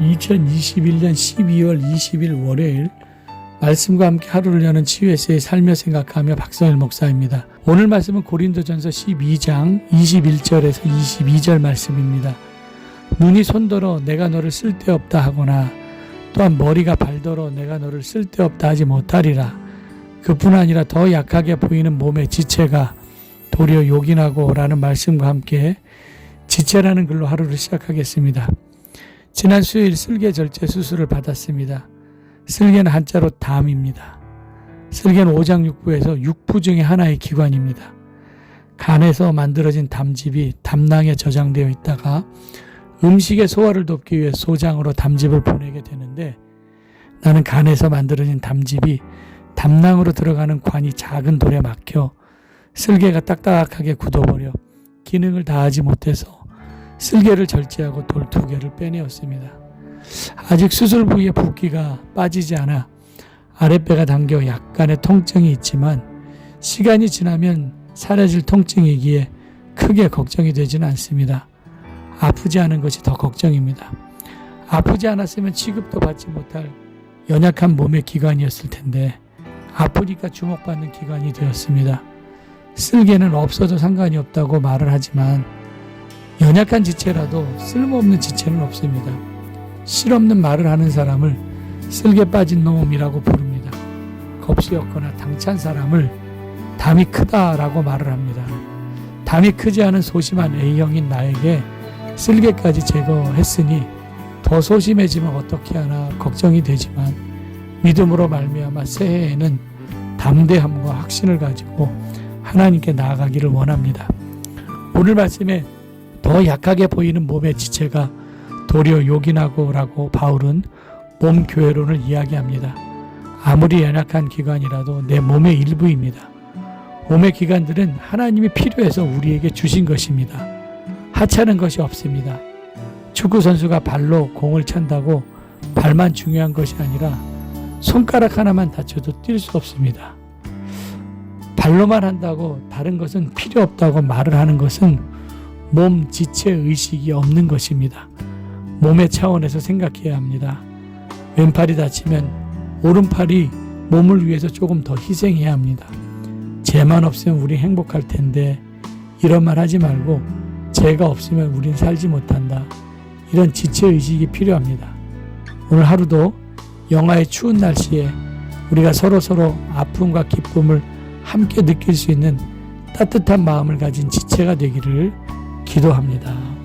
2021년 12월 20일 월요일 말씀과 함께 하루를 여는 치유에서의 살며 생각하며 박성일 목사입니다. 오늘 말씀은 고린도전서 12장 21절에서 22절 말씀입니다. 눈이 손더러 내가 너를 쓸데없다 하거나 또한 머리가 발더러 내가 너를 쓸데없다 하지 못하리라. 그뿐 아니라 더 약하게 보이는 몸의 지체가 도리어 요긴하고 라는 말씀과 함께 지체라는 글로 하루를 시작하겠습니다. 지난 수요일 쓸개 절제 수술을 받았습니다. 쓸개는 한자로 담입니다. 쓸개는 오장육부에서 육부 중의 하나의 기관입니다. 간에서 만들어진 담즙이 담낭에 저장되어 있다가 음식의 소화를 돕기 위해 소장으로 담즙을 보내게 되는데 나는 간에서 만들어진 담즙이 담낭으로 들어가는 관이 작은 돌에 막혀 쓸개가 딱딱하게 굳어버려 기능을 다하지 못해서 쓸개를 절제하고 돌 두 개를 빼내었습니다. 아직 수술 부위의 붓기가 빠지지 않아 아랫배가 당겨 약간의 통증이 있지만 시간이 지나면 사라질 통증이기에 크게 걱정이 되지는 않습니다. 아프지 않은 것이 더 걱정입니다. 아프지 않았으면 취급도 받지 못할 연약한 몸의 기관이었을 텐데 아프니까 주목받는 기관이 되었습니다. 쓸개는 없어도 상관이 없다고 말을 하지만 연약한 지체라도 쓸모없는 지체는 없습니다. 실없는 말을 하는 사람을 쓸개 빠진 놈이라고 부릅니다. 겁이 없거나 당찬 사람을 담이 크다라고 말을 합니다. 담이 크지 않은 소심한 A형인 나에게 쓸개까지 제거했으니 더 소심해지면 어떻게 하나 걱정이 되지만 믿음으로 말미암아 새해에는 담대함과 확신을 가지고 하나님께 나아가기를 원합니다. 오늘 말씀에 더 약하게 보이는 몸의 지체가 도리어 요긴하고라고 바울은 몸 교회론을 이야기합니다. 아무리 연약한 기관이라도 내 몸의 일부입니다. 몸의 기관들은 하나님이 필요해서 우리에게 주신 것입니다. 하찮은 것이 없습니다. 축구 선수가 발로 공을 찬다고 발만 중요한 것이 아니라 손가락 하나만 다쳐도 뛸 수 없습니다. 발로만 한다고 다른 것은 필요 없다고 말을 하는 것은 몸 지체 의식이 없는 것입니다. 몸의 차원에서 생각해야 합니다. 왼팔이 다치면 오른팔이 몸을 위해서 조금 더 희생해야 합니다. 죄만 없으면 우리 행복할 텐데 이런 말 하지 말고 죄가 없으면 우린 살지 못한다. 이런 지체 의식이 필요합니다. 오늘 하루도 영하의 추운 날씨에 우리가 서로 서로 아픔과 기쁨을 함께 느낄 수 있는 따뜻한 마음을 가진 지체가 되기를 기도합니다.